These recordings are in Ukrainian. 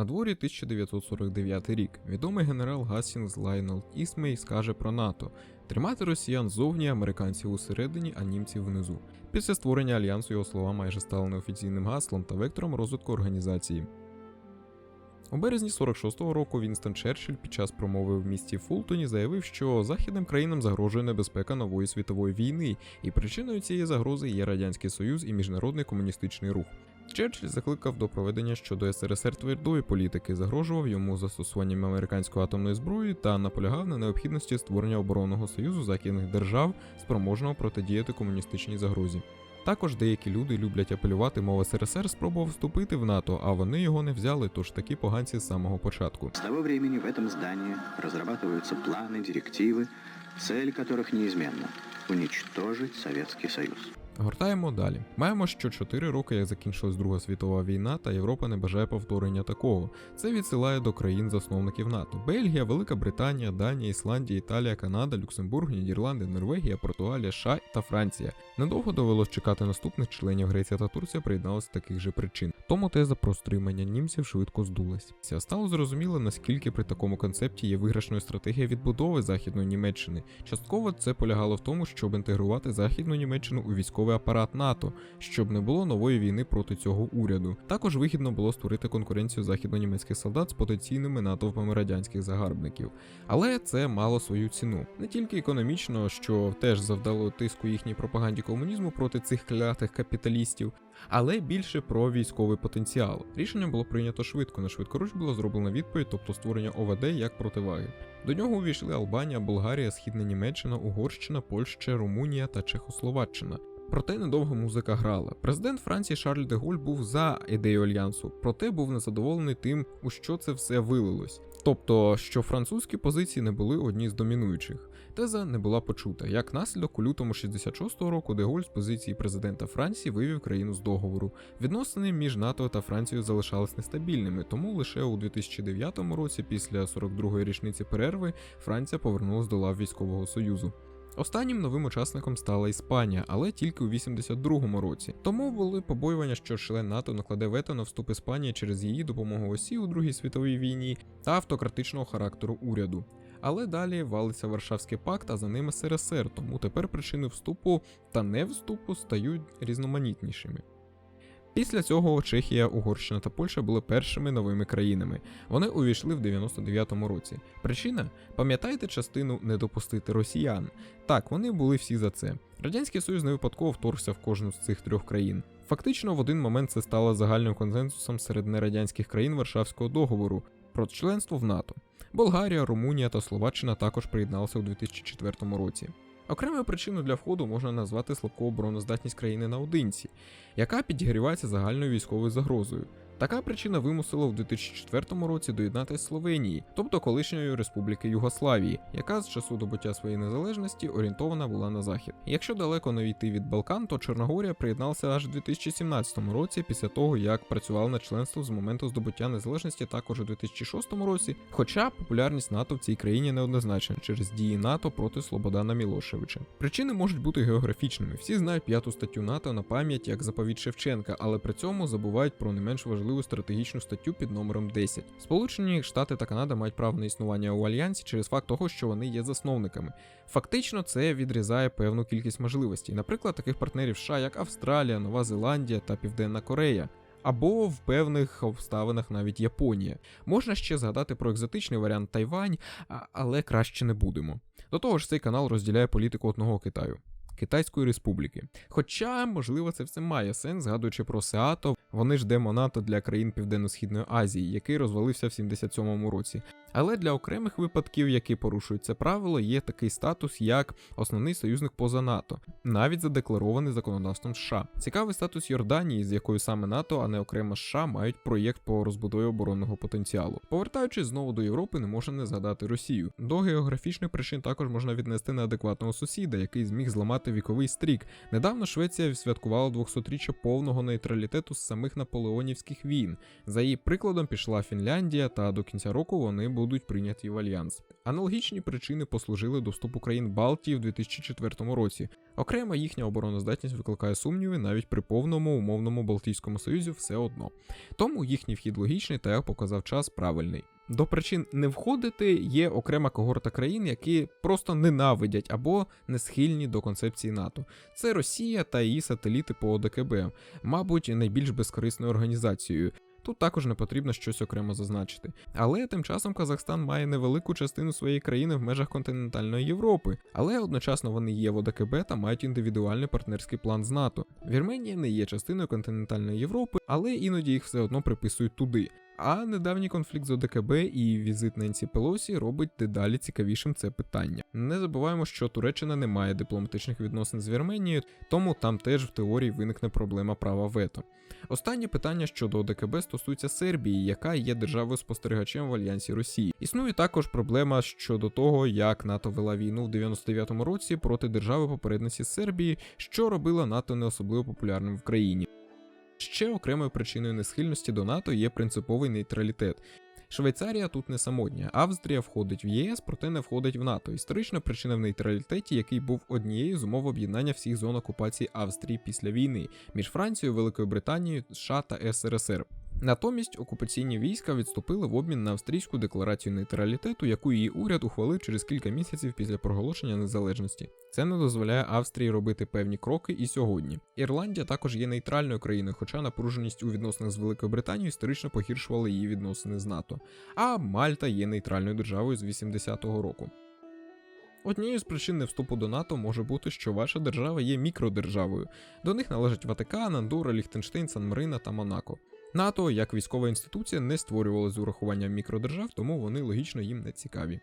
На дворі 1949 рік відомий генерал Гастінгс Лайнел Ісмей скаже про НАТО: тримати росіян зовні, американців усередині, а німців внизу. Після створення альянсу його слова майже стали неофіційним гаслом та вектором розвитку організації. У березні 46-го року Вінстон Черчилль під час промови в місті Фултоні заявив, що західним країнам загрожує небезпека нової світової війни, і причиною цієї загрози є Радянський Союз і міжнародний комуністичний рух. Черчилль закликав до проведення щодо СРСР твердої політики, загрожував йому застосуванням американської атомної зброї та наполягав на необхідності створення оборонного союзу західних держав, спроможного протидіяти комуністичній загрозі. Також деякі люди люблять апелювати, мов СРСР спробував вступити в НАТО, а вони його не взяли, тож такі поганці з самого початку. С того времени в этом здании разрабатываются планы, директивы, цель которых неизменна – уничтожить Советский Союз. Гортаємо далі. Маємо, що 4 роки, як закінчилась Друга світова війна, та Європа не бажає повторення такого. Це відсилає до країн-засновників НАТО: Бельгія, Велика Британія, Данія, Ісландія, Італія, Канада, Люксембург, Нідерланди, Норвегія, Португалія, США та Франція. Недовго довелось чекати наступних членів Греція та Турція приєдналися з таких же причин. Тому теза про стримання німців швидко здулась. Стало зрозуміло, наскільки при такому концепті є виграшною стратегія відбудови Західної Німеччини. Частково це полягало в тому, щоб інтегрувати Західну Німеччину у військовий апарат НАТО, щоб не було нової війни проти цього уряду. Також вигідно було створити конкуренцію західнонімецьких солдат з потенційними натовпами радянських загарбників. Але це мало свою ціну. Не тільки економічно, що теж завдало тиску їхній пропаганді комунізму проти цих клятих капіталістів, але більше про військовий потенціал. Рішення було прийнято швидко. На швидкоруч було зроблено відповідь, тобто створення ОВД як противаги. До нього увійшли Албанія, Болгарія, Східна Німеччина, Угорщина, Польща, Румунія та Чехословаччина. Проте недовго музика грала. Президент Франції Шарль де Голь був за ідею альянсу, проте був незадоволений тим, у що це все вилилось. Тобто, що французькі позиції не були одні з домінуючих. Теза не була почута. Як наслідок у лютому 66-го року де Голь з позиції президента Франції вивів країну з договору. Відносини між НАТО та Францією залишались нестабільними, тому лише у 2009 році, після 42-ї річниці перерви, Франція повернулась до лав військового союзу. Останнім новим учасником стала Іспанія, але тільки у 82-му році. Тому були побоювання, що член НАТО накладе вето на вступ Іспанії через її допомогу Осі у Другій світовій війні та автократичного характеру уряду. Але далі валиться Варшавський пакт, а за ним СРСР, тому тепер причини вступу та не вступу стають різноманітнішими. Після цього Чехія, Угорщина та Польща були першими новими країнами. Вони увійшли в 99-му році. Причина пам'ятаєте частину не допустити росіян? Так, вони були всі за це. Радянський Союз не випадково вторгся в кожну з цих трьох країн. Фактично, в один момент це стало загальним консенсусом серед нерадянських країн Варшавського договору про членство в НАТО. Болгарія, Румунія та Словаччина також приєдналися у 2004 році. Окремою причиною для входу можна назвати слабку обороноздатність країни наодинці, яка підігрівається загальною військовою загрозою. Така причина вимусила в 2004 році доєднатися Словенії, тобто колишньої республіки Югославії, яка з часу добуття своєї незалежності орієнтована була на захід. Якщо далеко не війти від Балкан, то Чорногорія приєдналася аж у 2017 році, після того як працювала на членство з моменту здобуття незалежності також у 2006 році. Хоча популярність НАТО в цій країні неоднозначна через дії НАТО проти Слободана Мілошевича. Причини можуть бути географічними. Всі знають п'яту статтю НАТО на пам'ять як заповідь Шевченка, але при цьому забувають про не менш важливу стратегічну статтю під номером 10. Сполучені Штати та Канада мають право на існування у альянсі через факт того, що вони є засновниками. Фактично, це відрізає певну кількість можливостей, наприклад, таких партнерів США, як Австралія, Нова Зеландія та Південна Корея. Або в певних обставинах навіть Японія. Можна ще згадати про екзотичний варіант Тайвань, але краще не будемо. До того ж, цей канал розділяє політику одного Китаю. Китайської республіки. Хоча, можливо, це все має сенс, згадуючи про СЕАТО, вони ж демонато для країн Південно-Східної Азії, який розвалився в 77-му році. Але для окремих випадків, які порушують це правило, є такий статус, як основний союзник поза НАТО, навіть задекларований законодавством США. Цікавий статус Йорданії, з якою саме НАТО, а не окремо США, мають проєкт по розбудові оборонного потенціалу. Повертаючись знову до Європи, не можна не згадати Росію. До географічних причин також можна віднести неадекватного сусіда, який зміг зламати віковий стрік. Недавно Швеція святкувала 200-річчя повного нейтралітету з самих наполеонівських війн. За її прикладом пішла Фінляндія, та до кінця року вони будуть прийняті в альянс. Аналогічні причини послужили до вступу країн Балтії в 2004 році. Окремо їхня обороноздатність викликає сумніви навіть при повному умовному Балтійському союзі все одно. Тому їхній вхід логічний та як показав час правильний. До причин не входити є окрема когорта країн, які просто ненавидять або не схильні до концепції НАТО. Це Росія та її сателіти по ОДКБ, мабуть, найбільш безкорисною організацією. Тут також не потрібно щось окремо зазначити. Але тим часом Казахстан має невелику частину своєї країни в межах континентальної Європи, але одночасно вони є в ОДКБ та мають індивідуальний партнерський план з НАТО. Вірменія не є частиною континентальної Європи, але іноді їх все одно приписують туди. А недавній конфлікт з ОДКБ і візит Ненсі Пелосі робить дедалі цікавішим це питання. Не забуваємо, що Туреччина не має дипломатичних відносин з Вірменією, тому там теж в теорії виникне проблема права вето. Останнє питання щодо ОДКБ стосується Сербії, яка є державою спостерігачем в альянсі Росії. Існує також проблема щодо того, як НАТО вела війну в 99-му році проти держави попередниці Сербії, що робила НАТО не особливо популярним в країні. Ще окремою причиною несхильності до НАТО є принциповий нейтралітет. Швейцарія тут не самотня. Австрія входить в ЄС, проте не входить в НАТО. Історична причина в нейтралітеті, який був однією з умов об'єднання всіх зон окупації Австрії після війни між Францією, Великою Британією, США та СРСР. Натомість окупаційні війська відступили в обмін на австрійську декларацію нейтралітету, яку її уряд ухвалив через кілька місяців після проголошення незалежності. Це не дозволяє Австрії робити певні кроки і сьогодні. Ірландія також є нейтральною країною, хоча напруженість у відносинах з Великою Британією історично погіршувала її відносини з НАТО. А Мальта є нейтральною державою з 80-го року. Однією з причин невступу до НАТО може бути, що ваша держава є мікродержавою. До них належать Ватикан, Андора, Ліхтенштейн, Сан-Марина та Монако. НАТО як військова інституція не створювали з урахуванням мікродержав, тому вони логічно їм не цікаві.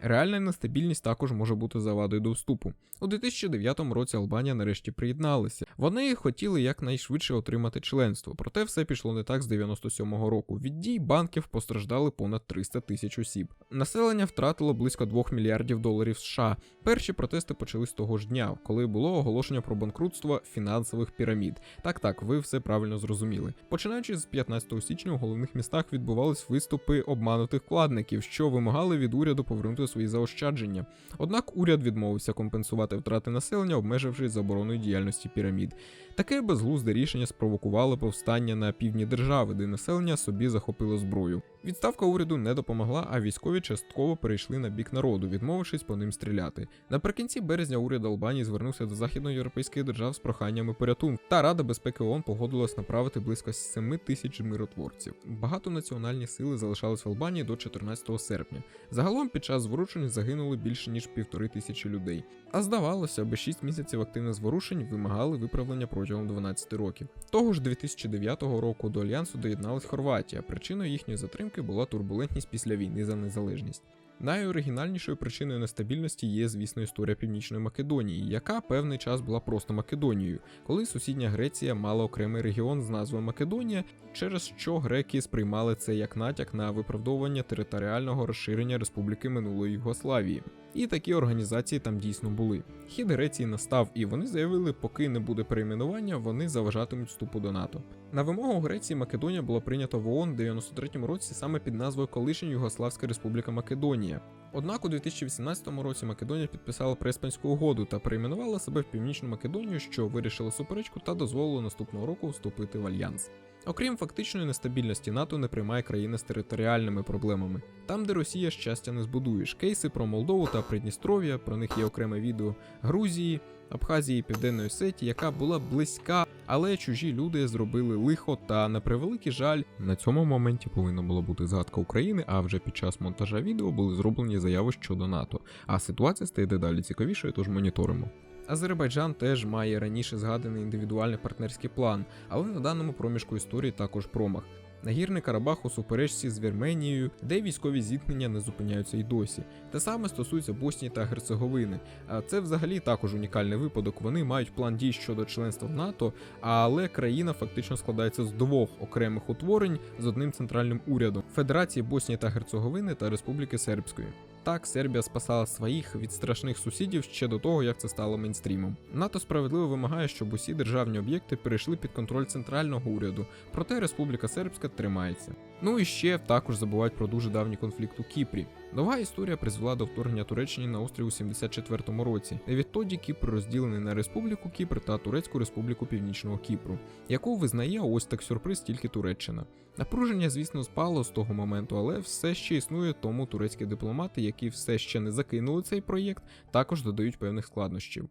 Реальна нестабільність також може бути завадою до вступу. У 2009 році Албанія нарешті приєдналася. Вони хотіли якнайшвидше отримати членство, проте все пішло не так з 97-го року. Від дій банків постраждали понад 300 тисяч осіб. Населення втратило близько 2 мільярдів доларів США. Перші протести почались того ж дня, коли було оголошення про банкрутство фінансових пірамід. Так, так, ви все правильно зрозуміли. Починаючи з 15 січня у головних містах відбувались виступи обманутих вкладників, що вимагали від уряду повернути свої заощадження. Однак уряд відмовився компенсувати втрати населення, обмеживши забороною діяльності пірамід. Таке безглузде рішення спровокувало повстання на півдні держави, де населення собі захопило зброю. Відставка уряду не допомогла, а військові частково перейшли на бік народу, відмовившись по ним стріляти. Наприкінці березня уряд Албанії звернувся до західноєвропейських держав з проханнями порятунку, та Рада безпеки ООН погодилась направити близько 7 тисяч миротворців. Багатонаціональні сили залишались в Албанії до 14 серпня. Загалом під час зворушень загинули більше ніж півтори тисячі людей. А здавалося, аби 6 місяців активних зворушень вимагали виправлення протягом 12 років. Того ж 2009 року до альянсу доєдналась Хорватія. Причиною їхньої затримки була турбулентність після війни за незалежність. Найоригінальнішою причиною нестабільності є, звісно, історія Північної Македонії, яка певний час була просто Македонією, коли сусідня Греція мала окремий регіон з назвою Македонія, через що греки сприймали це як натяк на виправдовування територіального розширення республіки минулої Югославії. І такі організації там дійсно були. Хід Греції настав, і вони заявили, поки не буде перейменування, вони заважатимуть вступу до НАТО. На вимогу Греції Македонія була прийнята в ООН в 93-му році саме під назвою Колишня Югославська Республіка Македонія. Однак у 2018 році Македонія підписала Преспанську угоду та перейменувала себе в Північну Македонію, що вирішила суперечку та дозволило наступного року вступити в альянс. Окрім фактичної нестабільності, НАТО не приймає країни з територіальними проблемами. Там, де Росія щастя не збудуєш. Кейси про Молдову та Придністров'я, про них є окреме відео Грузії, Абхазії, Південної Осетії, яка була близька, але чужі люди зробили лихо. Та на превеликий жаль, на цьому моменті повинна була бути згадка України. А вже під час монтажа відео були зроблені заяви щодо НАТО. А ситуація стає дедалі цікавішою, тож моніторимо. Азербайджан теж має раніше згаданий індивідуальний партнерський план, але на даному проміжку історії також промах. Нагірний Карабах у суперечці з Вірменією, де військові зіткнення не зупиняються й досі. Те саме стосується Боснії та Герцеговини. А це взагалі також унікальний випадок. Вони мають план дій щодо членства в НАТО, але країна фактично складається з двох окремих утворень з одним центральним урядом Федерації Боснії та Герцеговини та Республіки Сербської. Так Сербія спасала своїх від страшних сусідів ще до того, як це стало мейнстрімом. НАТО справедливо вимагає, щоб усі державні об'єкти перейшли під контроль центрального уряду, проте Республіка Сербська тримається. Ну і ще також забувають про дуже давній конфлікт у Кіпрі. Довга історія призвела до вторгнення Туреччини на острів у 74-му році, і відтоді Кіпр розділений на Республіку Кіпр та Турецьку Республіку Північного Кіпру, яку визнає ось так сюрприз тільки Туреччина. Напруження, звісно, спало з того моменту, але все ще існує, тому турецькі дипломати, які все ще не закинули цей проєкт, також додають певних складнощів.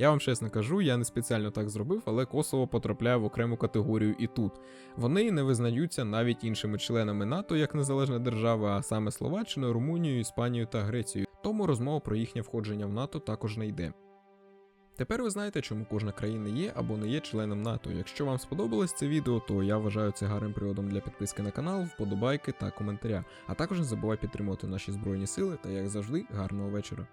Я вам чесно кажу, я не спеціально так зробив, але Косово потрапляє в окрему категорію і тут. Вони не визнаються навіть іншими членами НАТО як незалежна держава, а саме Словаччиною, Румунією, Іспанією та Грецією. Тому розмова про їхнє входження в НАТО також не йде. Тепер ви знаєте, чому кожна країна є або не є членом НАТО. Якщо вам сподобалось це відео, то я вважаю це гарним приводом для підписки на канал, вподобайки та коментаря. А також не забувай підтримувати наші збройні сили та, як завжди, гарного вечора.